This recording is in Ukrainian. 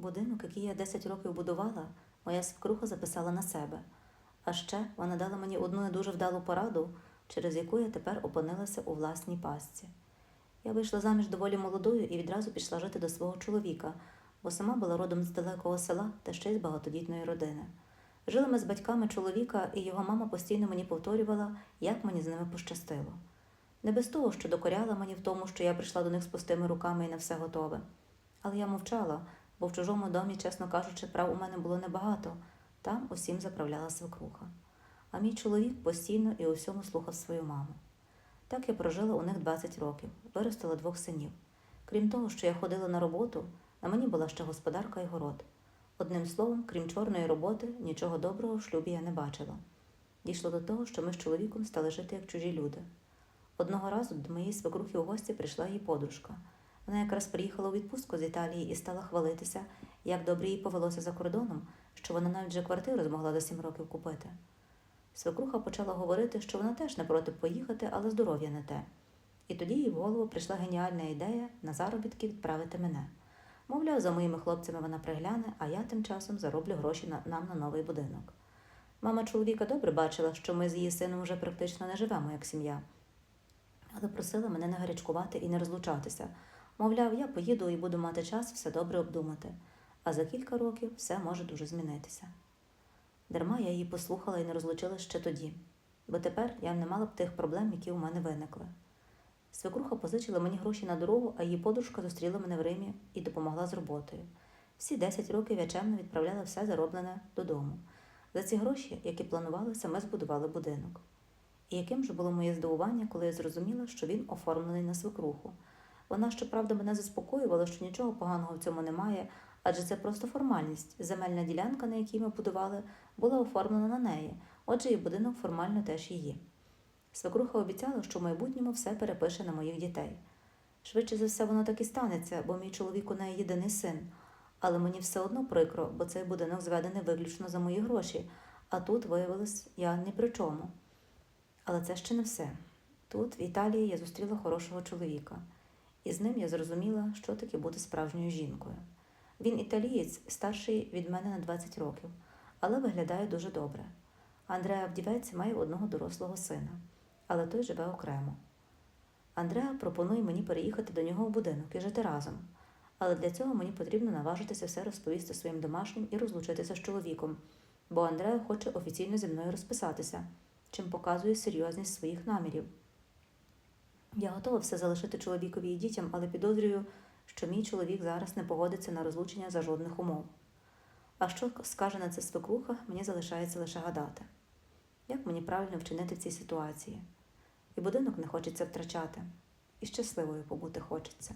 Будинок, який я 10 років будувала, моя свекруха записала на себе. А ще вона дала мені одну не дуже вдалу пораду, через яку я тепер опинилася у власній пастці. Я вийшла заміж доволі молодою і відразу пішла жити до свого чоловіка, бо сама була родом з далекого села та ще й з багатодітної родини. Жили ми з батьками чоловіка, і його мама постійно мені повторювала, як мені з ними пощастило. Не без того, що докоряла мені в тому, що я прийшла до них з пустими руками і на все готове. Але я мовчала, бо в чужому домі, чесно кажучи, прав у мене було небагато. Там усім заправляла свекруха. А мій чоловік постійно і у всьому слухав свою маму. Так я прожила у них 20 років, виростила двох синів. Крім того, що я ходила на роботу, на мені була ще господарка і город. Одним словом, крім чорної роботи, нічого доброго в шлюбі я не бачила. Дійшло до того, що ми з чоловіком стали жити як чужі люди. Одного разу до моєї свекрухи у гості прийшла її подружка. Вона якраз приїхала у відпустку з Італії і стала хвалитися, як добре їй повелося за кордоном, що вона навіть вже квартиру змогла за сім років купити. Свекруха почала говорити, що вона теж не проти поїхати, але здоров'я не те. І тоді їй в голову прийшла геніальна ідея на заробітки відправити мене. Мовляв, за моїми хлопцями вона пригляне, а я тим часом зароблю гроші на, нам на новий будинок. Мама чоловіка добре бачила, що ми з її сином вже практично не живемо як сім'я, але просила мене не гарячкувати і не розлучатися. Мовляв, я поїду і буду мати час все добре обдумати, а за кілька років все може дуже змінитися. Дарма я її послухала і не розлучилась ще тоді, бо тепер я не мала б тих проблем, які у мене виникли. Свекруха позичила мені гроші на дорогу, а її подружка зустріла мене в Римі і допомогла з роботою. Всі 10 років я чемно відправляла все зароблене додому. За ці гроші, які планувалися, ми збудували будинок. І яким же було моє здивування, коли я зрозуміла, що він оформлений на свекруху. Вона, щоправда, мене заспокоювала, що нічого поганого в цьому немає, адже це просто формальність. Земельна ділянка, на якій ми будували, була оформлена на неї, отже, і будинок формально теж її. Свекруха обіцяла, що в майбутньому все перепише на моїх дітей. Швидше за все, воно так і станеться, бо мій чоловік у неї єдиний син. Але мені все одно прикро, бо цей будинок зведений виключно за мої гроші, а тут виявилось я ні при чому. Але це ще не все. Тут, в Італії, я зустріла хорошого чоловіка, і з ним я зрозуміла, що таке бути справжньою жінкою. Він італієць, старший від мене на 20 років, але виглядає дуже добре. Андреа Вдівець має одного дорослого сина, але той живе окремо. Андреа пропонує мені переїхати до нього в будинок і жити разом. Але для цього мені потрібно наважитися все розповісти своїм домашнім і розлучитися з чоловіком, бо Андреа хоче офіційно зі мною розписатися, чим показує серйозність своїх намірів. Я готова все залишити чоловікові і дітям, але підозрюю, що мій чоловік зараз не погодиться на розлучення за жодних умов. А що скаже на це свекруха, мені залишається лише гадати. Як мені правильно вчинити в цій ситуації? І будинок не хочеться втрачати, і щасливою побути хочеться.